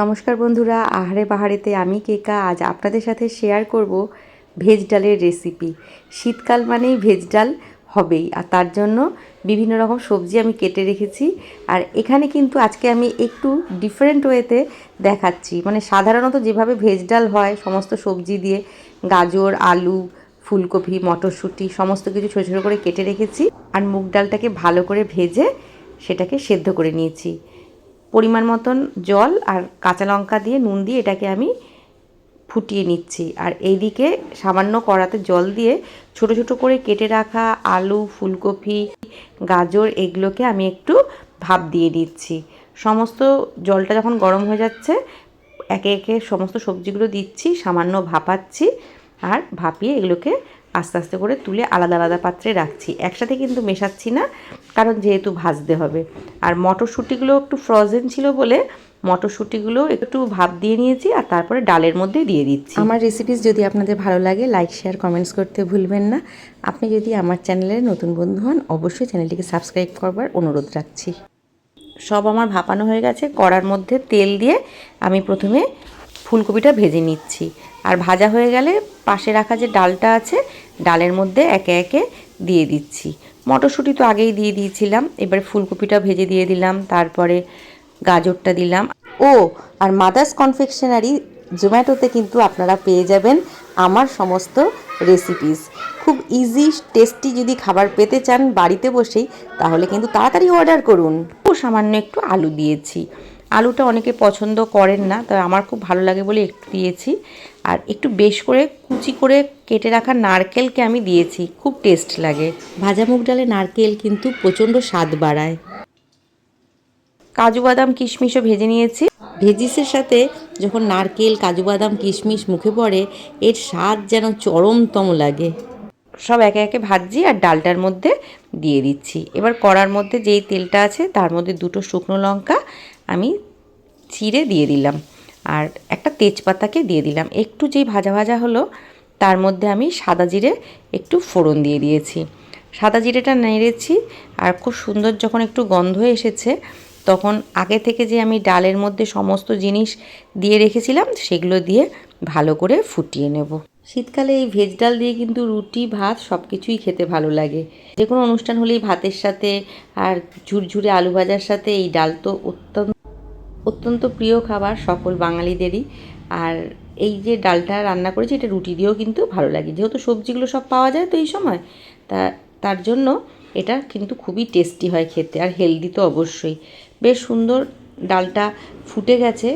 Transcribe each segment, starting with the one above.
নমস্কার বন্ধুরা, আহারে পাহাড়েতে আমি কেকা। আজ আপনাদের সাথে শেয়ার করব ভেজ ডালের রেসিপি শীতকাল মানেই ভেজ ডাল হবেই, আর তার জন্য বিভিন্ন রকম সবজি আমি কেটে রেখেছি। আর এখানে কিন্তু আজকে আমি একটু ডিফারেন্ট ওয়েতে দেখাচ্ছি। মানে সাধারণত যেভাবে ভেজ ডাল হয়, সমস্ত সবজি দিয়ে গাজর, আলু, ফুলকপি, মটরশুঁটি, সমস্ত কিছু ছোটো ছোটো করে কেটে রেখেছি। আর মুগ ডালটাকে ভালো করে ভেজে সেটাকে সেদ্ধ করে নিয়েছি। পরিমাণ মতন জল আর কাঁচা লঙ্কা দিয়ে, নুন দিয়ে এটাকে আমি ফুটিয়ে নিচ্ছি। আর এইদিকে সামান্য কড়াতে জল দিয়ে ছোট ছোট করে কেটে রাখা আলু, ফুলকপি, গাজর এগুলোকে আমি একটু ভাপ দিয়ে দিচ্ছি। সমস্ত জলটা যখন গরম হয়ে যাচ্ছে, একে একে সমস্ত সবজিগুলো দিচ্ছি, সামান্য ভাপাচ্ছি আর ভাপিয়ে এগুলোকে আস্তে আস্তে করে তুলে আলাদা আলাদা পাত্রে রাখছি। একসাথে কিন্তু মেশাচ্ছি না কারণ যেহেতু ভাজতে হবে। আর মটরশুঁটিগুলো একটু ফ্রোজেন ছিল বলে মটরশুঁটিগুলো একটু ভাপ দিয়ে নিয়েছি আর তারপরে ডালের মধ্যে দিয়ে দিচ্ছি। আমার রেসিপিস যদি আপনাদের ভালো লাগে লাইক শেয়ার কমেন্টস করতে ভুলবেন না। আপনি যদি আমার চ্যানেলের নতুন বন্ধু হন অবশ্যই চ্যানেলটিকে সাবস্ক্রাইব করবার অনুরোধ রাখছি। সব আমার ভাপানো হয়ে গেছে। কড়ার মধ্যে তেল দিয়ে আমি প্রথমে ফুলকপিটা ভেজে নিচ্ছি। আর ভাজা হয়ে গেলে পাশে রাখা যে ডালটা আছে, ডালের মধ্যে একে একে দিয়ে দিচ্ছি। মটরশুঁটি তো আগেই দিয়ে দিয়েছিলাম, এবার ফুলকপিটা ভেজে দিয়ে দিলাম, তারপরে গাজরটা দিলাম। ও, আর মাদার্স কনফেকশনারি জোম্যাটোতে কিন্তু আপনারা পেয়ে যাবেন আমার সমস্ত রেসিপিস। খুব ইজি, টেস্টি যদি খাবার পেতে চান বাড়িতে বসেই, তাহলে কিন্তু তাড়াতাড়ি অর্ডার করুন। ও, সামান্য একটু আলু দিয়েছি। আলুটা অনেকে পছন্দ করেন না তবে আমার খুব ভালো লাগে বলে একটু দিয়েছি। আর একটু বেশ করে কুচি করে কেটে রাখা নারকেলকে আমি দিয়েছি খুব টেস্ট লাগে। ভাজা মুগ ডালে নারকেল কিন্তু প্রচণ্ড স্বাদ বাড়ায়। কাজু বাদাম কিশমিশও ভেজে নিয়েছি। ভেজিসের সাথে যখন নারকেল কাজু বাদাম কিশমিশ মুখে পড়ে এর স্বাদ যেন চরমতম লাগে। সব একে একে ভাজছি আর ডালটার মধ্যে দিয়ে দিচ্ছি। এবার কড়ার মধ্যে যেই তেলটা আছে তার মধ্যে দুটো শুকনো লঙ্কা আমি চিড়ে দিয়ে দিলাম। আর একটা তেজপাতাকে দিয়ে দিলাম। একটু যেই ভাজা ভাজা হলো, তার মধ্যে আমি সাদা জিরে একটু ফোড়ন দিয়ে দিয়েছি। সাদা জিরেটা নেড়েছি আর খুব সুন্দর যখন একটু গন্ধ এসেছে, তখন আগে থেকে যে আমি ডালের মধ্যে সমস্ত জিনিস দিয়ে রেখেছিলাম, সেগুলো দিয়ে ভালো করে ফুটিয়ে নেব। শীতকালে এই ভেজ ডাল দিয়ে কিন্তু রুটি, ভাত সব কিছুই খেতে ভালো লাগে। যে কোনো অনুষ্ঠান হলেই ভাতের সাথে আর ঝুরঝুরে আলু ভাজার সাথে এই ডাল তো অত্যন্ত প্রিয় খাবার সকল বাঙালিদেরই। আর এই যে ডালটা রান্না করেছি, এটা রুটি দিয়েও কিন্তু ভালো লাগে। যেহেতু সবজিগুলো সব পাওয়া যায় তো এই সময়, তা, তার জন্য এটা কিন্তু খুবই টেস্টি হয় খেতে, আর হেলদি তো অবশ্যই। বেশ সুন্দর ডালটা ফুটে গেছে।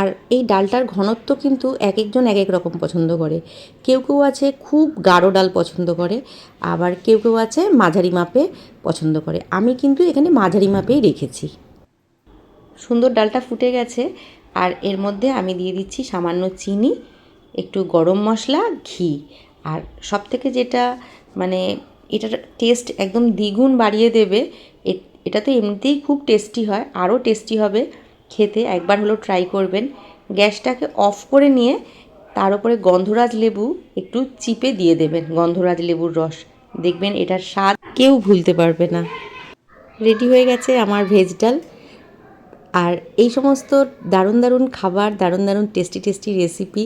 আর এই ডালটার ঘনত্ব কিন্তু এক একজন এক এক রকম পছন্দ করে। কেউ কেউ আছে খুব গাঢ় ডাল পছন্দ করে, আবার কেউ কেউ আছে মাঝারি মাপে পছন্দ করে। আমি কিন্তু এখানে মাঝারি মাপেই রেখেছি। সুন্দর ডালটা ফুটে গেছে। আর এর মধ্যে আমি দিয়ে দিচ্ছি সামান্য চিনি, একটু গরম মশলা, ঘি। আর সব থেকে যেটা মানে এটার টেস্ট একদম দ্বিগুণ বাড়িয়ে দেবে এটা তো এমনিতেই খুব টেস্টি হয়, আরও টেস্টি হবে। খেতে একবার হলেও ট্রাই করবেন। গ্যাসটাকে অফ করে নিয়ে তার উপরে গন্ধরাজ লেবু একটু চিপে দিয়ে দেবেন, গন্ধরাজ লেবুর রস। দেখবেন এটার স্বাদ কেউ ভুলতে পারবে না। রেডি হয়ে গেছে আমার ভেজ ডাল। আর এই সমস্ত দারুণ দারুণ খাবার, দারুণ দারুণ টেস্টি টেস্টি রেসিপি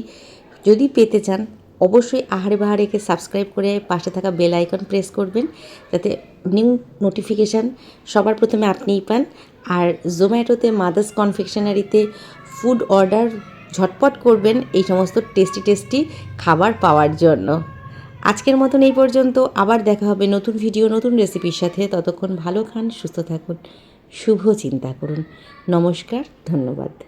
যদি পেতে চান, অবশ্যই আহারে বাহারেকে সাবস্ক্রাইব করে পাশে থাকা বেল আইকন প্রেস করবেন, যাতে নিউ নোটিফিকেশান সবার প্রথমে আপনিই পান। আর জোম্যাটোতে মাদার্স কনফেকশনারিতে ফুড অর্ডার ঝটপট করবেন এই সমস্ত টেস্টি টেস্টি খাবার পাওয়ার জন্য। আজকের মতন এই পর্যন্ত, আবার দেখা হবে নতুন ভিডিও নতুন রেসিপির সাথে। ততক্ষণ ভালো খান, সুস্থ থাকুন। শুভ চিন্তা করুন। নমস্কার ধন্যবাদ।